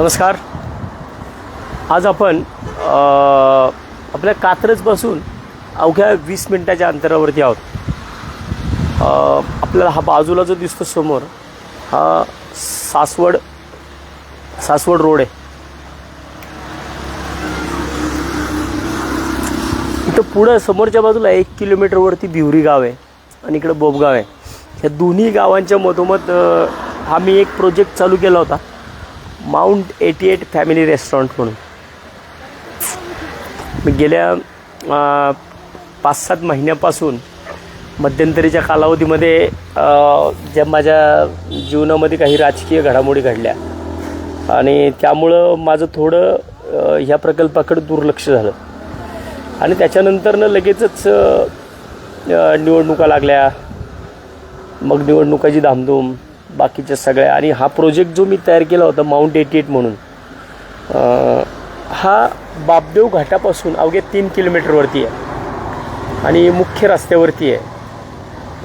नमस्कार. आज आपण आपल्या कात्रजपासून अवघ्या वीस मिनटाच्या अंतरावरती आहोत. आपल्याला हा बाजूला जो दिसतो समोर हा सासवड सासवड रोड आहे. इथं पुढं समोरच्या बाजूला एक किलोमीटरवरती भिवरी गाव आहे आणि इकडं बोबगाव आहे. ह्या दोन्ही गावांच्या मधोमध हा मी एक प्रोजेक्ट चालू केला होता. Mount eighty eight family restaurant म्हणून. मी गेल्या पाच सात महिन्यापासून मध्यंतरीच्या कालावधीमध्ये ज्या माझ्या जीवनामध्ये काही राजकीय घडामोडी घडल्या. आणि त्यामुळं माझं थोडं ह्या प्रकल्पाकडे दुर्लक्ष झालं. आणि त्याच्यानंतरनं लगेचच निवडणुका लागल्या. मग निवडणुकाची धामधूम. बाकीच्या सगळ्या. आणि हा प्रोजेक्ट जो मी तयार केला होता माउंट एटी एट म्हणून हा बापदेव घाटापासून अवघ्या तीन किलोमीटरवरती आहे. आणि मुख्य रस्त्यावरती आहे.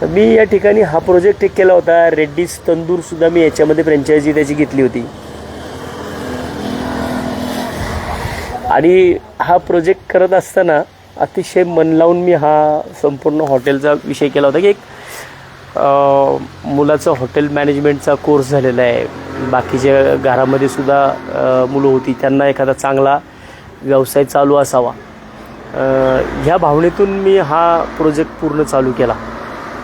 तर मी या ठिकाणी हा प्रोजेक्ट एक केला होता. रेड्डीज तंदूरसुद्धा मी याच्यामध्ये फ्रँचायझी त्याची घेतली होती. आणि हा प्रोजेक्ट करत असताना अतिशय मन लावून मी हा संपूर्ण हॉटेलचा विषय केला होता. की एक मुलाचं हॉटेल मॅनेजमेंटचा कोर्स झालेला आहे. बाकीच्या घरामध्ये सुद्धा मुलं होती. त्यांना एखादा चांगला व्यवसाय चालू असावा. ह्या भावनेतून मी हा प्रोजेक्ट पूर्ण चालू केला.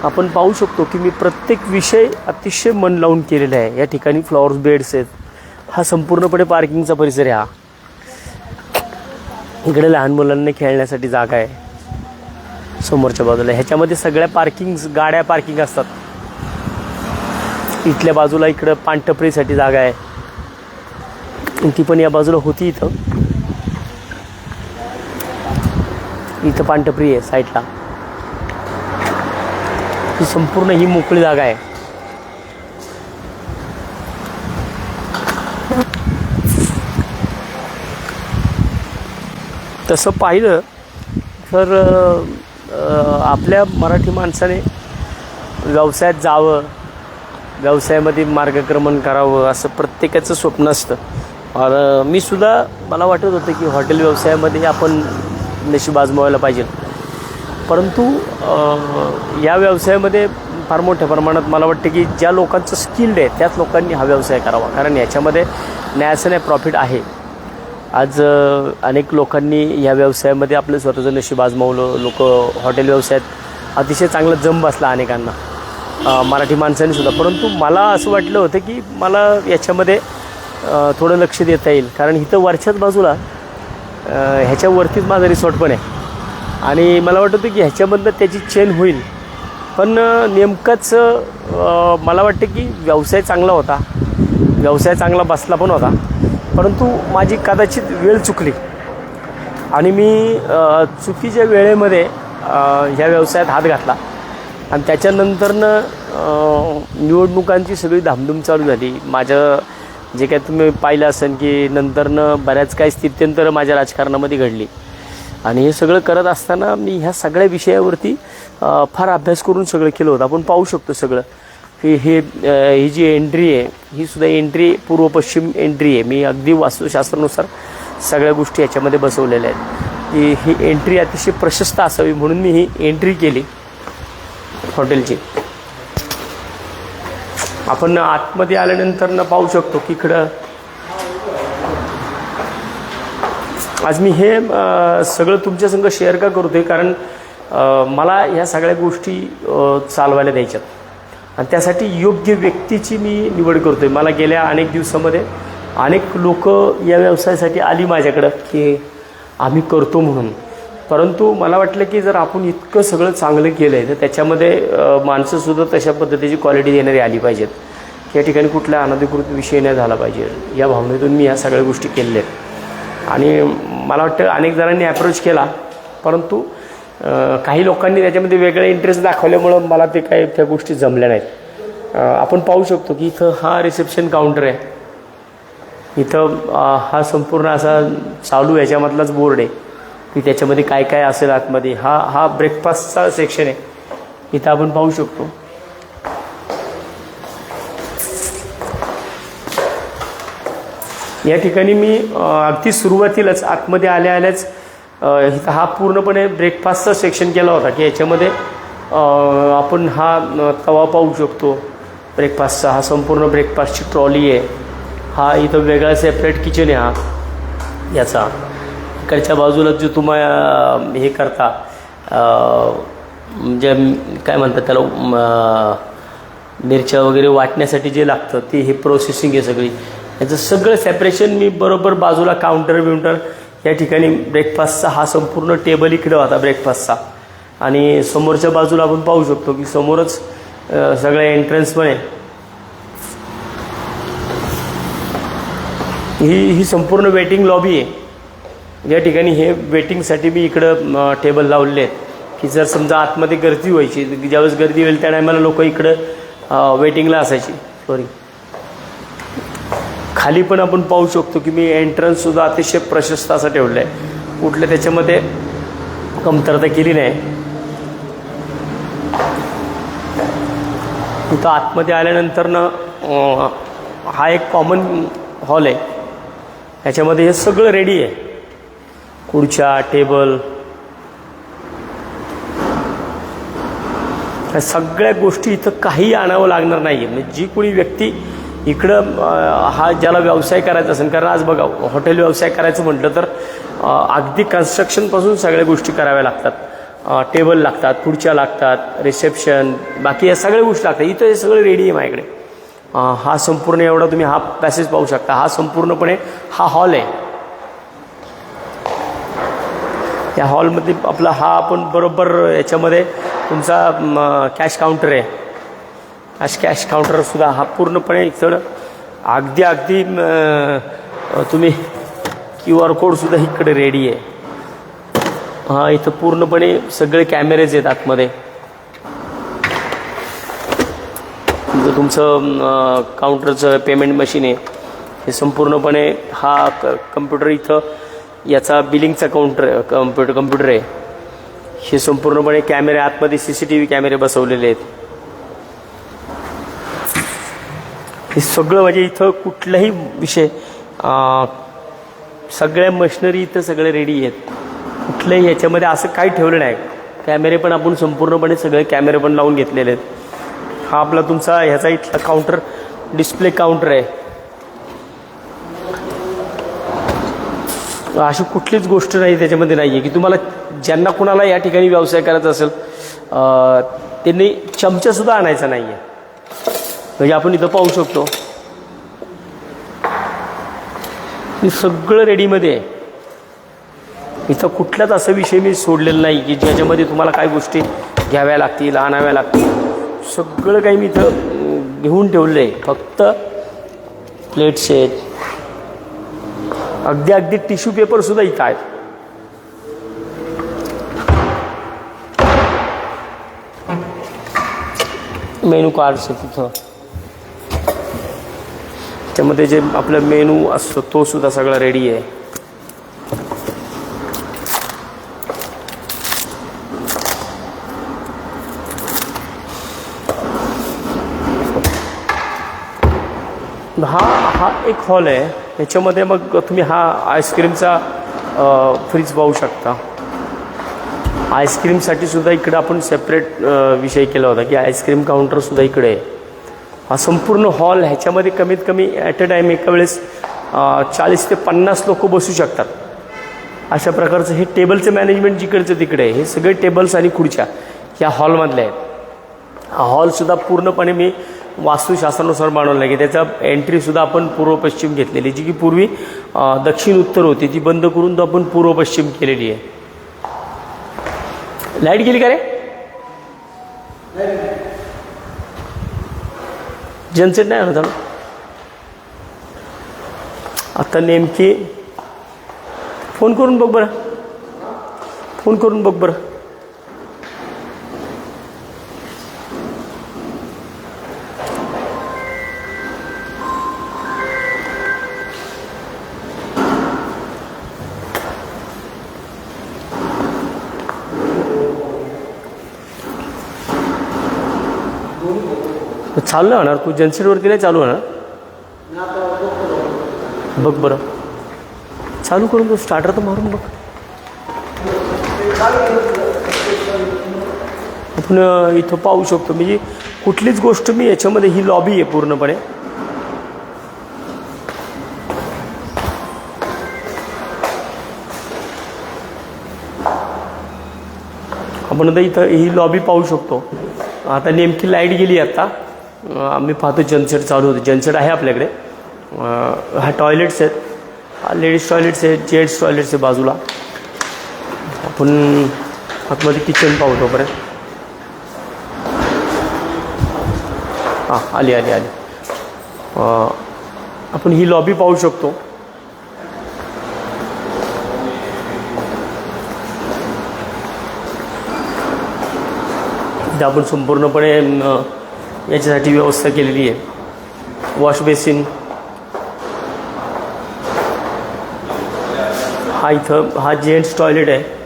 आपण पाहू शकतो की मी प्रत्येक विषय अतिशय मन लावून केलेला आहे. या ठिकाणी फ्लॉवर्स बेड्स आहेत. हा संपूर्णपणे पार्किंगचा परिसर आहे हा. इकडे लहान मुलांना खेळण्यासाठी जागा आहे. समोरच्या बाजूला. ह्याच्यामध्ये सगळ्या पार्किंग गाड्या पार्किंग असतात. इथल्या बाजूला इकडं पानटपरीसाठी जागा आहे. ती पण या बाजूला होती इथं. इथं पानटपरी आहे साईडला ही संपूर्ण ही मोकळी जागा आहे. तसं पाहिलं तर आपल्या मराठी माणसाने व्यवसायात जावं व्यवसायामध्ये मार्गक्रमण करावं असं प्रत्येकाचं स्वप्न असतं. और मी सुद्धा मला वाटत होतं की हॉटेल व्यवसायामध्ये आपण नशीब आजमावायला पाहिजे. परंतु या व्यवसायामध्ये फार मोठ्या प्रमाणात मला वाटतं की ज्या लोकांचं स्किल्ड आहे त्याच लोकांनी हा व्यवसाय करावा. कारण याच्यामध्ये न्यायाचं नाही प्रॉफिट आहे. आज अनेक लोकांनी या व्यवसायामध्ये आपलं स्वतःचं नशीब आजमावलं. लोक हॉटेल व्यवसायात अतिशय चांगला जम बसला अनेकांना. मराठी माणसांनी सुद्धा. परंतु मला असं वाटलं होतं की मला याच्यामध्ये थोडं लक्ष देता येईल. कारण इथं वरच्याच बाजूला ह्याच्यावरतीच माझा रिसॉर्ट पण आहे. आणि मला वाटत होतं की ह्याच्यामधनं त्याची चेन होईल. पण नेमकंच मला वाटतं की व्यवसाय चांगला होता. व्यवसाय चांगला बसला पण होता. परंतु माझी कदाचित वेळ चुकली. आणि मी चुकीच्या वेळेमध्ये ह्या व्यवसायात हात घातला. आणि त्याच्यानंतरनं निवडणुकांची सगळी धामधूम चालू झाली. माझं जे काय तुम्ही पाहिलं असेल की नंतरनं बऱ्याच काही स्थित्यंतर माझ्या राजकारणामध्ये घडली. आणि हे सगळं करत असताना मी ह्या सगळ्या विषयावरती फार अभ्यास करून सगळं केलं होतं. आपण पाहू शकतो सगळं. की हे ही जी एंट्री आहे ही सुद्धा एंट्री पूर्व पश्चिम एंट्री आहे. मी अगदी वास्तुशास्त्रानुसार सगळ्या गोष्टी याच्यामध्ये बसवलेल्या आहेत. की ही एंट्री अतिशय प्रशस्त असावी म्हणून मी ही एंट्री केली हॉटेलची आपण आतमध्ये आल्यानंतर न पाहू शकतो की इकडं आज मी हे सगळं तुमच्या संग शेअर का करतोय? कारण मला ह्या सगळ्या गोष्टी चालवायला द्यायच्यात. आणि त्यासाठी योग्य व्यक्तीची मी निवड करतो आहे मला गेल्या अनेक दिवसामध्ये अनेक लोक या व्यवसायासाठी आली माझ्याकडं की आम्ही करतो म्हणून. परंतु मला वाटलं की जर आपण इतकं सगळं चांगलं केलं आहे तर त्याच्यामध्ये माणसंसुद्धा तशा पद्धतीची क्वालिटी देणारी आली पाहिजेत. या ठिकाणी कुठला अनधिकृत विषय नाही झाला पाहिजे. या भावनेतून मी या सगळ्या गोष्टी केलेल्या आहेत. आणि मला वाटतं अनेक जणांनी अप्रोच केला परंतु काही लोकांनी त्याच्यामध्ये वेगळा इंटरेस्ट दाखवल्यामुळं मला ते काही त्या गोष्टी जमल्या नाहीत. आपण पाहू शकतो की इथं हा रिसेप्शन काउंटर आहे. इथं हा संपूर्ण असा चालू याच्यामधलाच बोर्ड आहे. की त्याच्यामध्ये काय काय असेल आतमध्ये. हा हा ब्रेकफास्टचा सेक्शन आहे. इथं आपण पाहू शकतो. या ठिकाणी मी अगदी सुरुवातीलाच आतमध्ये आल्या आल्याच हा पूर्णपणे ब्रेकफास्टचा सेक्शन केला होता की याच्यामध्ये आपण हा तवा पाहू शकतो. ब्रेकफास्टचा हा संपूर्ण ब्रेकफास्टची ट्रॉली आहे. हा इथं वेगळा सेपरेट किचन आहे हा याचा. इकडच्या बाजूला जो तुम्ही हे करता म्हणजे काय म्हणतात त्याला मिरच्या वगैरे वाटण्यासाठी जे लागतं ते हे प्रोसेसिंग आहे सगळी. याचं सगळं सेपरेशन मी बरोबर बाजूला काउंटर बिउंटर या ठिकाणी ब्रेकफास्टचा हा संपूर्ण टेबल इकडं होता ब्रेकफास्टचा आणि समोरच्या बाजूला आपण पाहू शकतो की समोरच सगळ्या एंट्रन्स पण आहे. ही ही संपूर्ण वेटिंग लॉबी आहे. या ठिकाणी हे वेटिंगसाठी मी इकडं टेबल लावलेले आहेत. की जर समजा आतमध्ये गर्दी व्हायची ज्यावेळेस गर्दी होईल त्या टायमाला लोक इकडं वेटिंगला असायची. सॉरी खाली पण आपण पाहू शकतो की मी एंट्रन्ससुद्धा अतिशय प्रशस्त असं ठेवलं आहे कुठलं त्याच्यामध्ये कमतरता केली नाही. इथं आतमध्ये आल्यानंतर ना हा एक कॉमन हॉल आहे. ह्याच्यामध्ये हे सगळं रेडी आहे. खुर्च्या टेबल ह्या सगळ्या गोष्टी इथं काही आणावं लागणार नाही आहे म्हणजे जी कोणी व्यक्ती इकडं हा ज्याला व्यवसाय करायचा असेल कारण आज बघा हॉटेल व्यवसाय करायचं म्हटलं तर अगदी कन्स्ट्रक्शनपासून सगळ्या गोष्टी कराव्या लागतात. टेबल लागतात खुर्च्या लागतात रिसेप्शन बाकी या सगळ्या गोष्टी लागतात. इथं हे सगळं रेडी आहे माझ्याकडे. हा संपूर्ण एवढा तुम्ही हा पॅसेज पाहू शकता. हा संपूर्णपणे हा हॉल आहे. या हॉलमध्ये आपला हा आपण बरोबर याच्यामध्ये तुमचा कॅश काउंटर आहे. कॅश कॅश काउंटरसुद्धा हा पूर्णपणे इकडं अगदी अगदी तुम्ही क्यू आर कोडसुद्धा इकडे रेडी आहे. हां इथं पूर्णपणे सगळे कॅमेरेज आहेत आतमध्ये. जर तुमचं काउंटरचं पेमेंट मशीन आहे. हे संपूर्णपणे हा क कम्प्युटर इथं याचा बिलिंगचा काउंटर कम्प्युटर कम्प्युटर आहे. हे संपूर्णपणे कॅमेरे आतमध्ये सी सी टी व्ही कॅमेरे बसवलेले आहेत. हे सगळं म्हणजे इथं कुठलाही विषय सगळ्या मशिनरी इथं सगळे रेडी आहेत. कुठल्याही याच्यामध्ये असं काही ठेवलं नाही. कॅमेरे पण आपण संपूर्णपणे सगळे कॅमेरे पण लावून घेतलेले आहेत. हा आपला तुमचा ह्याचा इथला काउंटर डिस्प्ले काउंटर आहे. अशी कुठलीच गोष्ट नाही त्याच्यामध्ये नाही आहे की तुम्हाला ज्यांना कुणाला या ठिकाणी व्यवसाय करायचा असेल त्यांनी चमचासुद्धा आणायचा नाही आहे म्हणजे आपण इथं पाहू शकतो. हे सगळं रेडीमध्ये आहे. इथं कुठलाच असा विषय मी सोडलेला नाही की ज्याच्यामध्ये तुम्हाला काय गोष्टी घ्याव्या लागतील आणाव्या लागतील. सगळं काही मी इथं घेऊन ठेवलं आहे फक्त प्लेट्स आहेत. अगदी अगदी टिश्यू पेपर सुद्धा इथं आहेत. मेनू कार्ड्स आहेत तिथं त्यामध्ये जे आपलं मेनू असतो तो सुद्धा सगळा रेडी आहे. हा हा एक हॉल आहे. याच्यामध्ये मग तुम्ही हा आईस्क्रीमचा फ्रीज पाहू शकता. आईस्क्रीमसाठी सुद्धा इकडे आपण सेपरेट विषय केला होता की आईस्क्रीम काउंटरसुद्धा इकडे आहे. हा संपूर्ण हॉल ह्याच्यामध्ये कमीत कमी ॲट अ टाईम एका वेळेस चाळीस ते पन्नास लोक बसू शकतात. अशा प्रकारचं हे टेबलचं मॅनेजमेंट जिकडचं तिकडे आहे हे सगळे टेबल्स आणि खुर्च्या ह्या हॉलमधल्या आहेत. हा हॉलसुद्धा पूर्णपणे मी वास्तुशास्त्रानुसार बनवला की त्याचा एंट्रीसुद्धा आपण पूर्व पश्चिम घेतलेली जी की पूर्वी दक्षिण उत्तर होती. ती बंद करून तो आपण पूर्व पश्चिम केलेली आहे. लाइट गेली का रे? जनसेट नाही होतं आता नेमकी फोन करून बघ बरं. फोन करून बघ बरं. चालू नाही होणार. तू जनसेटवरती नाही चालू होणार. बघ बरं. चालू करून तू स्टार्टर तर मारून बघ. आपण इथं पाहू शकतो. म्हणजे कुठलीच गोष्ट मी याच्यामध्ये ही लॉबी आहे पूर्णपणे. आपण आता इथं ही लॉबी पाहू शकतो. आता नेमकी लाइट गेली आता. आम्ही पाहतो जनसेट चालू होतं. जनसेट आहे आपल्याकडे. ह्या हा टॉयलेट्स आहेत. लेडीज टॉयलेट्स आहेत जेंट्स टॉयलेट्स आहे बाजूला. आपण आतमध्ये किचन पाहू तोपर्यंत हां आली आली आली. आपण ही लॉबी पाहू शकतो. आपण संपूर्णपणे याच्यासाठी व्यवस्था केलेली आहे. वॉश बेसिन हा इथं हा जेंट्स टॉयलेट आहे.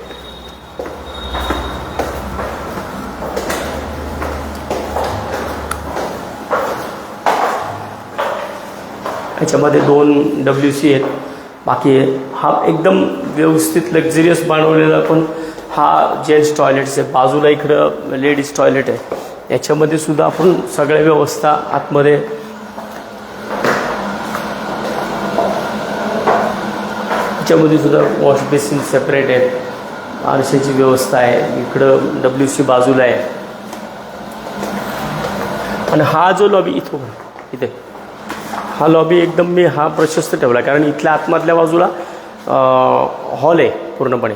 याच्यामध्ये दोन डब्ल्यू सी आहेत. बाकी हा एकदम व्यवस्थित लक्झरियस बनवलेला पण हा जेंट्स टॉयलेट्स आहे. बाजूला इकडं लेडीज टॉयलेट आहे. याच्यामध्ये सुद्धा आपण सगळ्या व्यवस्था आतमध्ये याच्यामध्ये सुद्धा वॉश बेसिन सेपरेट आहेत. आरशाची व्यवस्था आहे. इकडं डब्ल्यू सी बाजूला आहे. आणि हा जो लॉबी इथं इथे. हा लॉबी एकदम मी हा प्रशस्त ठेवला. कारण इथल्या आतमधल्या बाजूला हॉल आहे पूर्णपणे.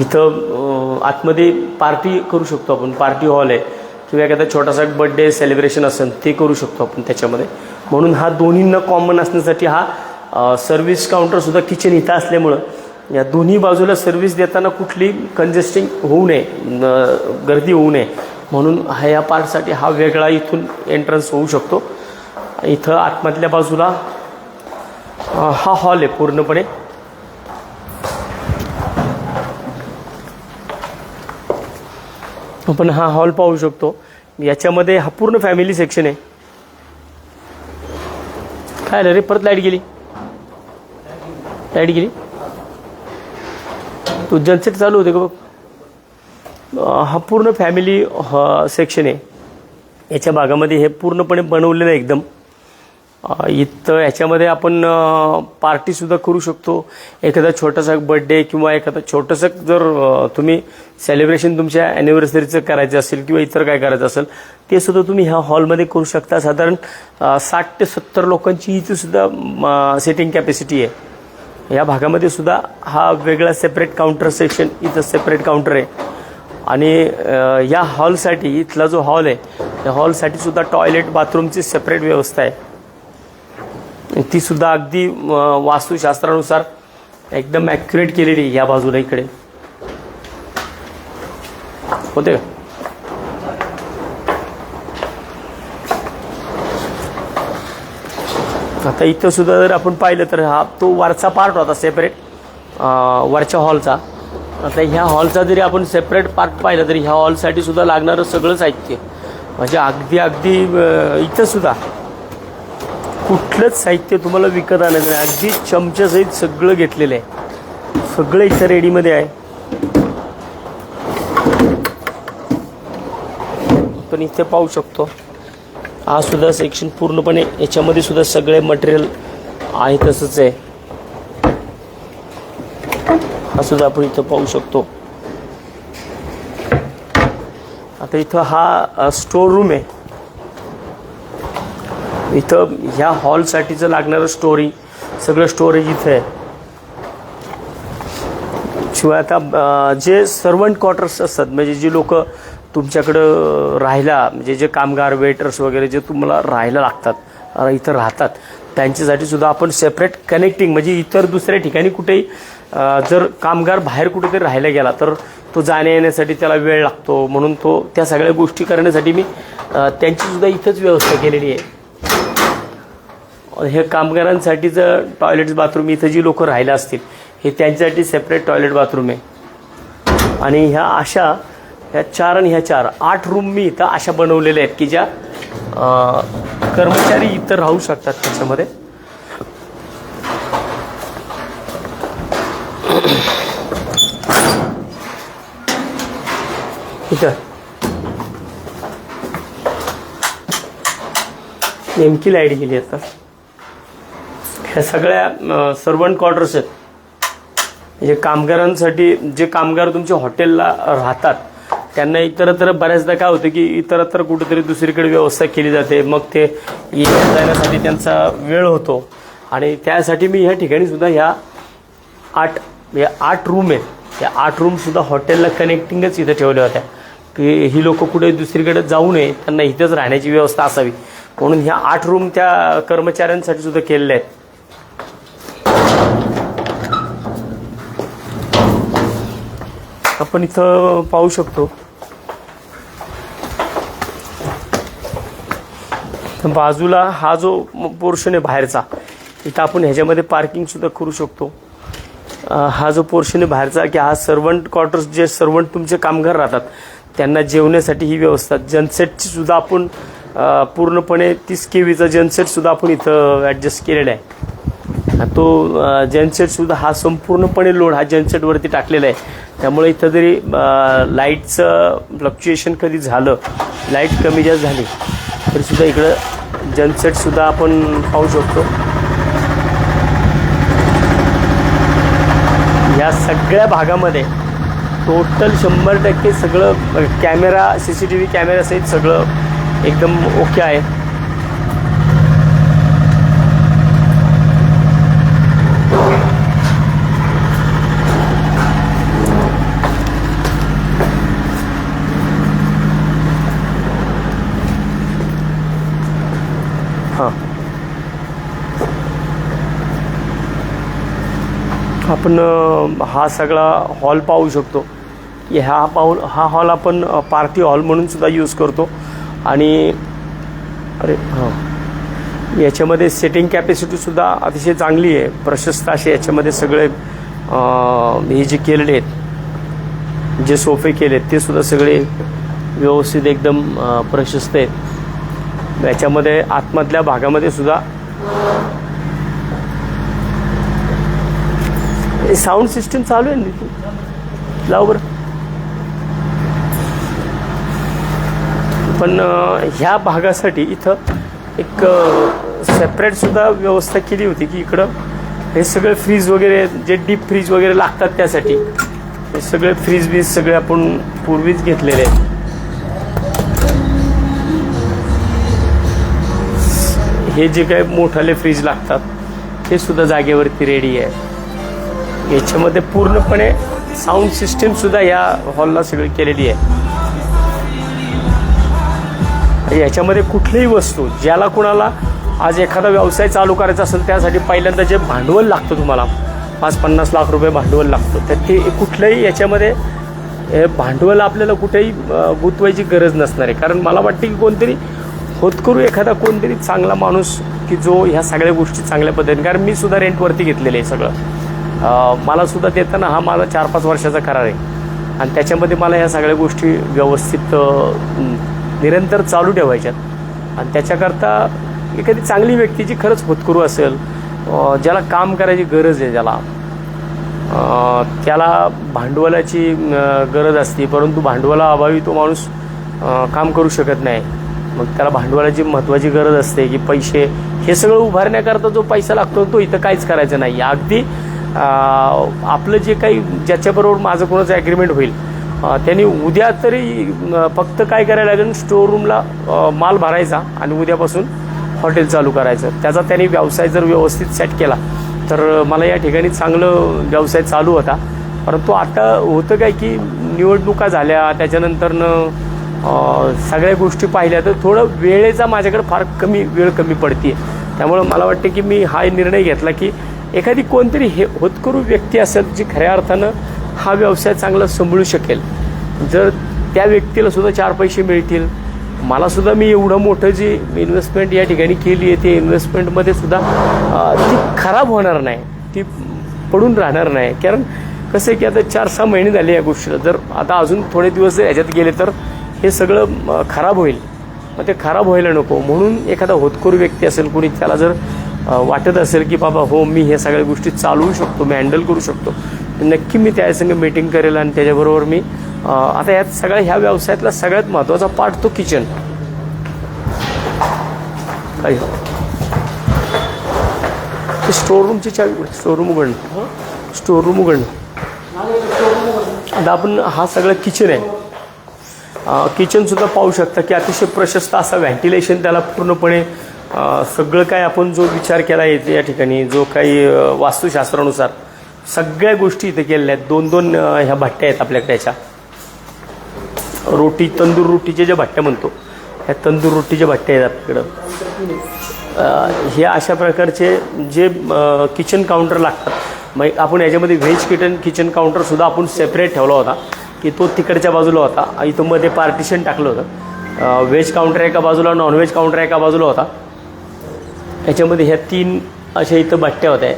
इथं आतमध्ये पार्टी करू शकतो आपण. पार्टी हॉल आहे. किंवा एखादा छोटासा बड्डे सेलिब्रेशन असेल ते करू शकतो आपण त्याच्यामध्ये. म्हणून हा दोन्हींना कॉमन असण्यासाठी हा सर्व्हिस काउंटरसुद्धा किचन इथं असल्यामुळं या दोन्ही बाजूला सर्व्हिस देताना कुठली कंजेस्टिंग होऊ नये गर्दी होऊ नये. म्हणून हा या पार्टसाठी हा वेगळा इथून एंट्रन्स होऊ शकतो. इथं आतमधल्या बाजूला हा हॉल आहे पूर्णपणे. आपण हा हॉल पाहू शकतो. याच्यामध्ये हा पूर्ण फॅमिली सेक्शन आहे. काय रे परत लाइट गेली. लाइट गेली? तू जनसेट चालू होते का बघ? हा पूर्ण फॅमिली सेक्शन आहे. याच्या भागामध्ये हे पूर्णपणे बनवलेलं आहे एकदम. इथं याच्यामध्ये आपण पार्टीसुद्धा करू शकतो. एखादा छोटासा बर्थडे किंवा एखादा छोटंसं जर तुम्ही सेलिब्रेशन तुमच्या ॲनिव्हर्सरीचं करायचं असेल किंवा इतर काय करायचं असेल ते सुद्धा तुम्ही ह्या हॉलमध्ये करू शकता. साधारण साठ ते सत्तर लोकांची इथं सुद्धा सेटिंग कॅपॅसिटी आहे. या भागामध्ये सुद्धा हा वेगळा सेपरेट काउंटर सेक्शन इथं सेपरेट काउंटर आहे. आणि या हॉलसाठी इथला जो हॉल आहे त्या हॉलसाठी सुद्धा टॉयलेट बाथरूमची सेपरेट व्यवस्था आहे. ती सुद्धा अगदी वास्तुशास्त्रानुसार एकदम ॲक्युरेट केलेली या बाजूला इकडे. होते का? आता इथं सुद्धा जर आपण पाहिलं तर हा तो वरचा पार्ट होता सेपरेट वरच्या हॉलचा आता ह्या हॉलचा जरी आपण सेपरेट पार्ट पाहिलं तरी ह्या हॉलसाठी सुद्धा लागणारं सगळं साहित्य. म्हणजे अगदी अगदी इथंसुद्धा इथं सुद्धा. कुठलंच साहित्य तुम्हाला विकत आणायचं नाही. अगदी चमच्यासहित सगळं घेतलेलं आहे. सगळं इथं रेडीमध्ये आहे. पण इथे पाहू शकतो. हा सुद्धा सेक्शन पूर्णपणे याच्यामध्ये सुद्धा सगळे मटेरियल आहे तसंच आहे. हा सुद्धा आपण इथं पाहू शकतो. आता इथं हा स्टोर रूम आहे. इथं ह्या हॉलसाठीचं लागणारं स्टोरी सगळं स्टोरेज इथं आहे. शिवाय आता जे सर्वंट क्वार्टर्स असतात म्हणजे जी लोक तुमच्याकडं राहायला म्हणजे जे कामगार वेटर्स वगैरे जे तुम्हाला राहायला लागतात इथं राहतात त्यांच्यासाठी सुद्धा आपण सेपरेट कनेक्टिंग म्हणजे इतर दुसऱ्या ठिकाणी कुठेही जर कामगार बाहेर कुठेतरी राहायला गेला तर तो जाण्या येण्यासाठी त्याला वेळ लागतो म्हणून तो त्या सगळ्या गोष्टी करण्यासाठी मी त्यांचीसुद्धा त्यांची सुद्धा इथंच व्यवस्था केलेली आहे. हे कामगारांसाठीचं टॉयलेट बाथरूम इथं जी लोकं राहिले असतील हे त्यांच्यासाठी सेपरेट टॉयलेट बाथरूम आहे. आणि ह्या अशा ह्या चार आणि ह्या चार आठ रूम मी इथं अशा बनवलेल्या आहेत की ज्या कर्मचारी इथं राहू शकतात त्याच्यामध्ये. नेमकी लाइट गेली आता. ह्या सगळ्या सर्वंट क्वार्टर्स आहेत. म्हणजे कामगारांसाठी जे कामगार तुमच्या हॉटेलला राहतात त्यांना इतरत्र बऱ्याचदा काय होतं की इतरत्र कुठेतरी दुसरीकडे व्यवस्था केली जाते. मग ते येण्या जाण्यासाठी त्यांचा वेळ होतो. आणि त्यासाठी मी ह्या ठिकाणी सुद्धा ह्या आठ या आठ रूम आहेत. त्या आठ रूमसुद्धा हॉटेलला कनेक्टिंगच इथं ठेवल्या होत्या. की ही लोक कुठे दुसरीकडे जाऊ नये त्यांना इथंच राहण्याची व्यवस्था असावी. म्हणून ह्या आठ रूम त्या कर्मचाऱ्यांसाठी सुद्धा केलेल्या आहेत. आपण इथं पाहू शकतो. बाजूला हा जो पोर्शन आहे बाहेरचा इथं आपण ह्याच्यामध्ये पार्किंग सुद्धा करू शकतो. हा जो पोर्शन आहे बाहेरचा की हा सर्वंट क्वार्टर्स जे सर्वंट तुमचे कामगार राहतात त्यांना जेवण्यासाठी ही व्यवस्था जनसेटची सुद्धा आपण पूर्णपणे तीस के व्हीचा जनसेट सुद्धा आपण इथं ॲडजस्ट केलेला आहे. तो जनसेटसुद्धा हा संपूर्णपणे लोड हा जनसेटवरती टाकलेला आहे. त्यामुळे इथं जरी लाईटचं फ्लक्च्युएशन कधी झालं लाइट कमी जास्त झाली तरीसुद्धा इकडं जनसेटसुद्धा आपण पाहू शकतो. या सगळ्या भागामध्ये टोटल शंभर टक्के सगळं camera C C T V कॅमेरासहित सगळं एकदम ओके आहे. आपण हा सगळा हॉल पाहू शकतो. की हा पाऊल हा हॉल आपण पार्टी हॉल म्हणून सुद्धा यूज करतो. आणि अरे हां. याच्यामध्ये सेटिंग कॅपॅसिटीसुद्धा अतिशय चांगली आहे. प्रशस्त असे याच्यामध्ये सगळे हे जे केलेले आहेत जे सोफे केलेत ते सुद्धा सगळे व्यवस्थित एकदम प्रशस्त आहेत. याच्यामध्ये आतमधल्या भागामध्ये सुद्धा साऊंड सिस्टीम चालू आहे ना लाव बरं. पण ह्या भागासाठी इथं एक सेपरेट सुद्धा व्यवस्था केली होती की इकडं हे सगळे फ्रीज वगैरे जे डीप फ्रीज वगैरे लागतात त्यासाठी हे सगळे फ्रीज बीज सगळे आपण पूर्वीच घेतलेले आहेत. हे जे काय मोठाले फ्रीज लागतात ते सुद्धा जागेवरती रेडी आहे. याच्यामध्ये पूर्णपणे साऊंड सिस्टीम सुद्धा या हॉलला सगळी केलेली आहे. याच्यामध्ये कुठलीही वस्तू ज्याला कुणाला आज एखादा व्यवसाय चालू करायचा असेल त्यासाठी पहिल्यांदा जे भांडवल लागतं तुम्हाला पाच पन्नास लाख रुपये भांडवल लागतं तर ते कुठलंही याच्यामध्ये भांडवल आपल्याला कुठेही गुंतवायची गरज नसणार आहे. कारण मला वाटते की कोणतरी होतकरू एखादा कोणतरी चांगला माणूस की जो ह्या सगळ्या गोष्टी चांगल्या पद्धतीने कारण मी सुद्धा रेंटवरती घेतलेलं आहे सगळं. मला सुद्धा देताना हा माझा चार पाच वर्षाचा करार आहे. आणि त्याच्यामध्ये मला ह्या सगळ्या गोष्टी व्यवस्थित निरंतर चालू ठेवायच्यात. आणि त्याच्याकरता एखादी चांगली व्यक्ती जी खरंच होतकरू असेल ज्याला काम करायची गरज आहे ज्याला त्याला भांडवलाची गरज असते परंतु भांडवलाअभावी तो माणूस काम करू शकत नाही. मग त्याला भांडवलाची महत्त्वाची गरज असते की पैसे हे सगळं उभारण्याकरता जो पैसा लागतो तो इथं काहीच करायचं नाही. अगदी आपलं जे काही ज्याच्याबरोबर माझं कोणाचं ॲग्रीमेंट होईल त्यांनी उद्या तरी फक्त काय करायला लागेल स्टोर रूमला माल भरायचा आणि उद्यापासून हॉटेल चालू करायचं. त्याचा त्यांनी व्यवसाय जर व्यवस्थित सेट केला तर मला या ठिकाणी चांगलं व्यवसाय चालू होता. परंतु आता होतं काय की निवडणुका झाल्या त्याच्यानंतरनं सगळ्या गोष्टी पाहिल्या तर थोडं वेळेचा माझ्याकडे फार कमी वेळ कमी पडते त्यामुळं मला वाटतं की मी हा निर्णय घेतला की एखादी कोणतरी हे होतकरू व्यक्ती असेल जी खऱ्या अर्थानं हा व्यवसाय चांगला सांभाळू शकेल. जर त्या व्यक्तीला सुद्धा चार पैसे मिळतील. मलासुद्धा मी एवढं मोठं जी इन्व्हेस्टमेंट या ठिकाणी केली आहे ते इन्व्हेस्टमेंटमध्ये सुद्धा ती खराब होणार नाही. ती पडून राहणार नाही. कारण कसं आहे की आता चार सहा महिने झाले या गोष्टीला. जर आता अजून थोडे दिवस जर गेले तर हे सगळं खराब होईल. मग ते खराब व्हायला नको. म्हणून एखादा होतकरू व्यक्ती असेल कोणी त्याला जर वाटत असेल की बाबा हो मी हे सगळ्या गोष्टी चालवू शकतो मी हँडल करू शकतो. नक्की मी त्यासंग मीटिंग करेल आणि त्याच्याबरोबर मी आता यात सगळ्या ह्या व्यवसायातला सगळ्यात महत्त्वाचा पार्ट तो किचन काही स्टोर रूमची चावी स्टोर रूम उघडणं. स्टोर रूम उघडणं. आता आपण हा सगळं किचन आहे. किचनसुद्धा पाहू शकता की अतिशय प्रशस्त असा व्हेंटिलेशन त्याला पूर्णपणे सगळं काय आपण जो विचार केला आहे या ठिकाणी जो काही वास्तुशास्त्रानुसार सगळ्या गोष्टी इथे केलेल्या आहेत. दोन दोन ह्या भट्ट्या आहेत आपल्याकडे याच्या. रोटी तंदूर रोटीच्या ज्या भट्ट्या म्हणतो ह्या तंदूर रोटीच्या भट्ट्या आहेत आपल्याकडं. ह्या हे अशा प्रकारचे जे किचन काउंटर लागतात. मग आपण याच्यामध्ये व्हेज किचन किचन काउंटरसुद्धा आपण सेपरेट ठेवला होता की तो तिकडच्या बाजूला होता. इथं मध्ये पार्टिशन टाकलं होतं. व्हेज काउंटर एका बाजूला नॉनव्हेज काउंटर एका बाजूला होता. याच्यामध्ये ह्या तीन अशा इथं बाट्या होत्या.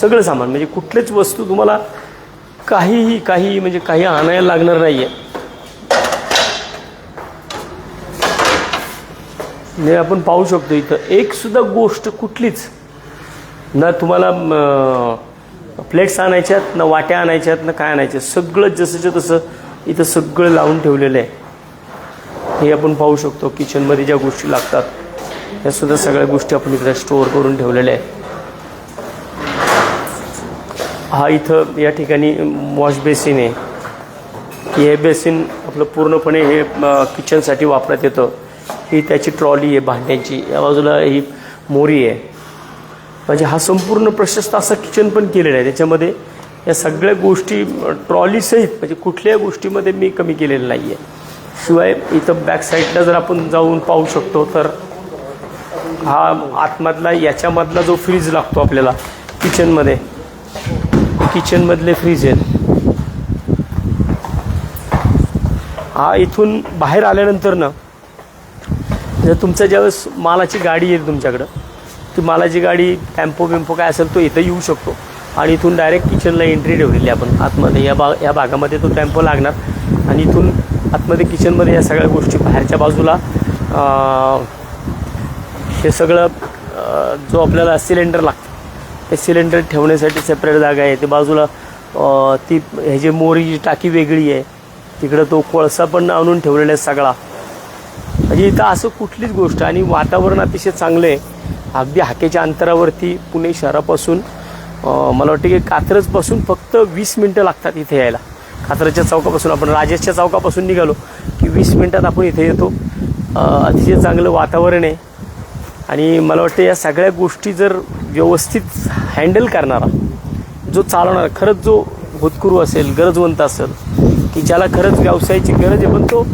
सगळं सामान म्हणजे कुठलेच वस्तू तुम्हाला काहीही काही म्हणजे काही आणायला लागणार नाही आहे म्हणजे आपण पाहू शकतो इथं एकसुद्धा गोष्ट कुठलीच. ना तुम्हाला प्लेट्स आणायच्यात ना वाट्या आणायच्यात ना काय आणायच्या सगळं जसंच्या तसं इथं सगळं लावून ठेवलेलं आहे. हे आपण पाहू शकतो किचनमध्ये ज्या गोष्टी लागतात. या सुद्धा सगळ्या गोष्टी आपण इकडे स्टोअर करून ठेवलेल्या आहे हा इथं या ठिकाणी वॉश बेसिन आहे. की हे बेसिन आपलं पूर्णपणे हे किचनसाठी वापरण्यात येतं. ही त्याची ट्रॉली आहे भांड्यांची. या बाजूला ही मोरी आहे. म्हणजे हा संपूर्ण प्रशस्त असा किचन पण केलेला आहे. त्याच्यामध्ये या सगळ्या गोष्टी ट्रॉलीसहित म्हणजे कुठल्याही गोष्टीमध्ये मी कमी केलेलं नाही आहे शिवाय इथं बॅक साईडला जर आपण जाऊन पाहू शकतो तर हा आतमधला याच्यामधला जो फ्रीज लागतो आपल्याला किचनमध्ये किचनमधले फ्रीज आहेत. हा इथून बाहेर आल्यानंतर ना जर तुमचं ज्यावेळेस मालाची गाडी येईल तुमच्याकडं ती मालाची गाडी टॅम्पो बिम्पो काय असेल तो इथं येऊ शकतो. आणि इथून डायरेक्ट किचनला एंट्री ठेवलेली आपण. आतमध्ये या बा या भागामध्ये तो टेम्पो लागणार. आणि इथून आतमध्ये किचनमध्ये या सगळ्या गोष्टी बाहेरच्या बाजूला हे सगळं जो आपल्याला सिलेंडर लागतं ते सिलेंडर ठेवण्यासाठी सेपरेट जागा आहे. ते बाजूला ती ह्याची मोरीची टाकी वेगळी आहे तिकडं तो कोळसा पण आणून ठेवलेला आहे सगळा. म्हणजे इथं असं कुठलीच गोष्ट आणि वातावरण अतिशय चांगलं आहे. अगदी हाकेच्या अंतरावरती पुणे शहरापासून मला वाटतं की कात्रजपासून फक्त वीस मिनटं लागतात इथे यायला. कात्रजच्या चौकापासून आपण राजेशच्या चौकापासून निघालो की वीस मिनटात आपण इथे येतो. अतिशय चांगलं वातावरण आहे. आणि मला वाटतं या सगळ्या गोष्टी जर व्यवस्थित हँडल करणारा जो चालवणारा खरंच जो होतकुरू असेल गरजवंत असेल की ज्याला खरंच व्यवसायाची गरज आहे पण तो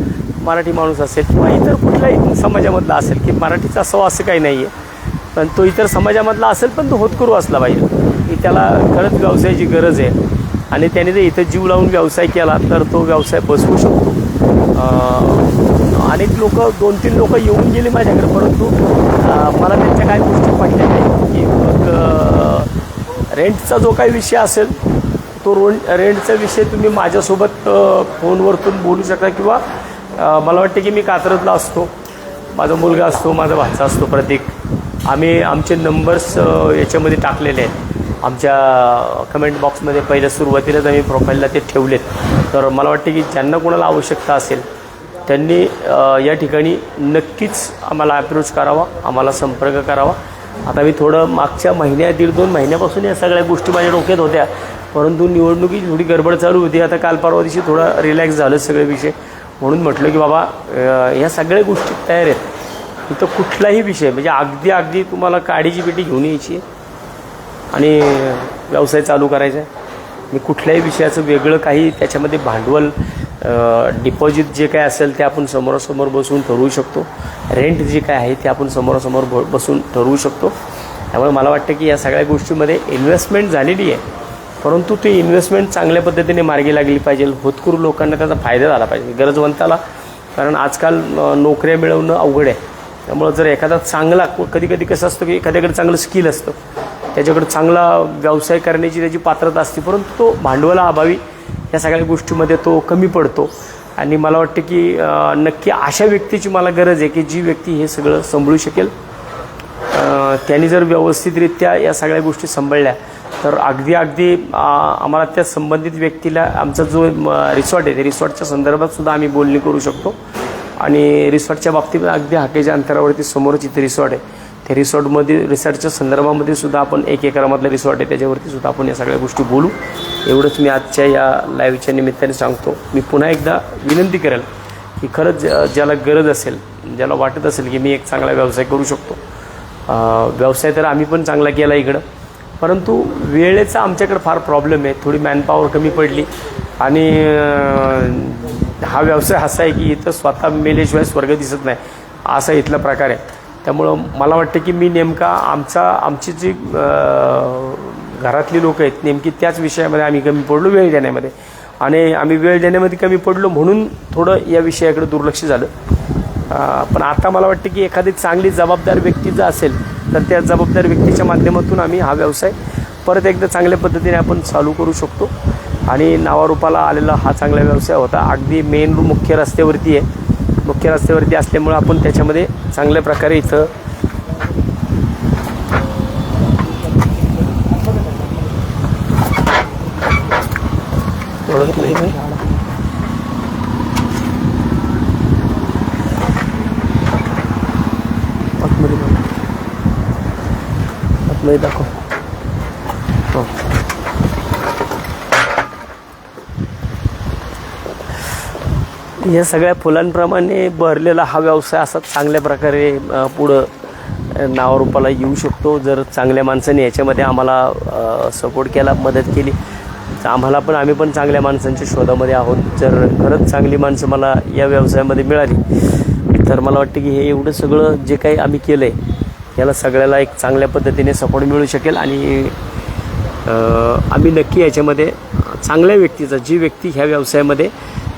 मराठी माणूस असेल किंवा इतर कुठल्याही समाजामधला असेल की मराठीचा असावा असं काही नाही आहे पण तो इतर समाजामधला असेल पण तो होतकरू असला पाहिजे की त्याला खरंच व्यवसायाची गरज आहे. आणि त्याने जर इथं जीव लावून व्यवसाय केला तर तो व्यवसाय बसवू शकतो. अनेक लोक दोन तीन लोक येऊन गेले माझ्याकडे परंतु मला त्यांच्या काय गोष्टी पडल्या नाही. की मग रेंटचा जो काही विषय असेल तो रोन रेंटचा विषय तुम्ही माझ्यासोबत फोनवरतून बोलू शकता किंवा मला वाटते की मी कात्रजला असतो. माझा मुलगा असतो माझा भाचा असतो प्रतीक आम्ही आमचे नंबर्स याच्यामध्ये टाकलेले आहेत. आमच्या कमेंट बॉक्समध्ये पहिल्या सुरुवातीलाच आम्ही प्रोफाईलला ते ठेवलेत. तर मला वाटते की ज्यांना कोणाला आवश्यकता असेल त्यांनी या ठिकाणी नक्कीच आम्हाला अप्रोच करावा आम्हाला संपर्क करावा. आता मी थोडं मागच्या महिन्या दीड दोन महिन्यापासून या सगळ्या गोष्टी माझ्या डोक्यात होत्या. परंतु निवडणुकीची थोडी गडबड चालू होती. आता काल परवा दिवशी थोडा रिलॅक्स झालं सगळे विषय. म्हणून म्हटलं की बाबा ह्या सगळ्या गोष्टी तयार आहेत. इथं कुठलाही विषय म्हणजे अगदी अगदी तुम्हाला काडीची पेटी घेऊन यायची आहे. आणि व्यवसाय चालू करायचा आहे. मी कुठल्याही विषयाचं वेगळं काही त्याच्यामध्ये भांडवल डिपॉझिट जे काय असेल ते आपण समोरासमोर बसून ठरवू शकतो. रेंट जे काय आहे ते आपण समोरासमोर ब बसून ठरवू शकतो. त्यामुळे मला वाटतं की या सगळ्या गोष्टीमध्ये इन्व्हेस्टमेंट झालेली आहे. परंतु ती इन्व्हेस्टमेंट चांगल्या पद्धतीने मार्गी लागली पाहिजे. होतकरू लोकांना त्याचा फायदा झाला पाहिजे. गरजवंताला. कारण आजकाल नोकऱ्या मिळवणं अवघड आहे. त्यामुळं जर एखादा चांगला कधी कधी कसं असतं की एखाद्याकडे चांगलं स्किल असतं. त्याच्याकडे चांगला व्यवसाय करण्याची त्याची पात्रता असते. परंतु तो भांडवला अभावी या सगळ्या गोष्टीमध्ये तो कमी पडतो. आणि मला वाटतं की नक्की अशा व्यक्तीची मला गरज आहे की जी व्यक्ती हे सगळं सांभाळू शकेल. त्यांनी जर व्यवस्थितरित्या या सगळ्या गोष्टी सांभाळल्या तर अगदी अगदी आम्हाला त्या संबंधित व्यक्तीला आमचा जो रिसॉर्ट आहे ते रिसॉर्टच्या संदर्भात सुद्धा आम्ही बोलणी करू शकतो. आणि रिसॉर्टच्या बाबतीत अगदी हाकेच्या अंतरावरती समोरच इथे रिसॉर्ट आहे. हे रिसॉर्टमध्ये रिसॉर्टच्या संदर्भामध्ये सुद्धा आपण एक एकरामधलं रिसॉर्ट आहे त्याच्यावरती सुद्धा आपण या सगळ्या गोष्टी बोलू. एवढंच मी आजच्या या लाईव्हच्या निमित्ताने सांगतो. मी पुन्हा एकदा विनंती करेल की खरंच ज्याला गरज असेल ज्याला वाटत असेल की मी एक चांगला व्यवसाय करू शकतो. व्यवसाय तर आम्ही पण चांगला केला इकडं. परंतु वेळेचा आमच्याकडे फार प्रॉब्लेम आहे. थोडी मॅनपॉवर कमी पडली. आणि हा व्यवसाय असा आहे की इथं स्वतः मेलेशिवाय स्वर्ग दिसत नाही. असा इथला प्रकार आहे. त्यामुळं मला वाटतं की मी नेमका आमचा आमची जी घरातली लोक आहेत नेमकी त्याच विषयामध्ये आम्ही कमी पडलो वेळ देण्यामध्ये. आणि आम्ही वेळ देण्यामध्ये कमी पडलो म्हणून थोडं या विषयाकडे दुर्लक्ष झालं. पण आता मला वाटतं की एखादी चांगली जबाबदार व्यक्ती जर असेल तर त्या जबाबदार व्यक्तीच्या माध्यमातून आम्ही हा व्यवसाय परत एकदा चांगल्या पद्धतीने आपण चालू करू शकतो. आणि नावारूपाला आलेला हा चांगला व्यवसाय होता. अगदी मेन मुख्य रस्त्यावरती आहे. मुख्य रस्त्यावरती असल्यामुळं आपण त्याच्यामध्ये चांगल्या प्रकारे इथं ओळखत नाही आतमध्ये आतमध्ये दाखव. या सगळ्या फुलांप्रमाणे भरलेला हा व्यवसाय असा चांगल्या प्रकारे पुढं नावारूपाला येऊ शकतो. जर चांगल्या माणसाने याच्यामध्ये आम्हाला सपोर्ट केला मदत केली तर आम्हाला पण आम्ही पण चांगल्या माणसांच्या शोधामध्ये आहोत. जर खरंच चांगली माणसं मला या व्यवसायामध्ये मिळाली तर मला वाटतं की हे एवढं सगळं जे काही आम्ही केलं आहे याला सगळ्याला एक चांगल्या पद्धतीने सपोर्ट मिळू शकेल आणि आम्ही नक्की याच्यामध्ये चांगल्या व्यक्तीचा जी व्यक्ती ह्या व्यवसायामध्ये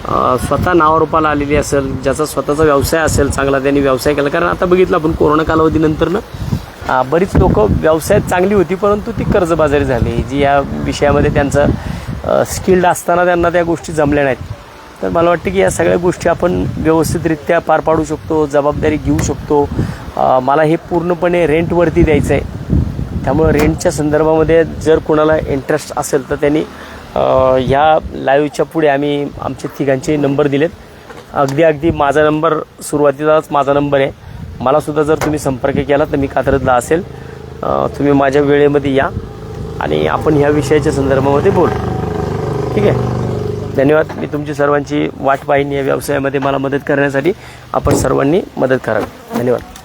स्वतः नावारूपाला आलेली असेल ज्याचा स्वतःचा व्यवसाय असेल चांगला त्यांनी व्यवसाय केला. कारण आता बघितलं आपण कोरोना कालावधीनंतर ना बरीच लोक व्यवसायात चांगली होती परंतु ती कर्जबाजारी झाली. जी या विषयामध्ये त्यांचं स्किल्ड असताना त्यांना त्या गोष्टी जमल्या नाहीत. तर मला वाटतं की या सगळ्या गोष्टी आपण व्यवस्थितरित्या पार पाडू शकतो जबाबदारी घेऊ शकतो. मला हे पूर्णपणे रेंटवरती द्यायचं आहे त्यामुळं रेंटच्या संदर्भामध्ये जर कोणाला इंटरेस्ट असेल तर त्यांनी ह्या लाईव्हच्या पुढे आम्ही आमचे तिघांचे नंबर दिलेत. अगदी अगदी माझा नंबर सुरुवातीलाच माझा नंबर आहे. मलासुद्धा जर तुम्ही संपर्क केला तर मी कात्रजला असेल. तुम्ही माझ्या वेळेमध्ये या आणि आपण ह्या विषयाच्या संदर्भामध्ये बोलू. ठीक आहे? धन्यवाद. मी तुमची सर्वांची वाट पाहिनी या व्यवसायामध्ये मला मदत करण्यासाठी. आपण सर्वांनी मदत करावी. धन्यवाद.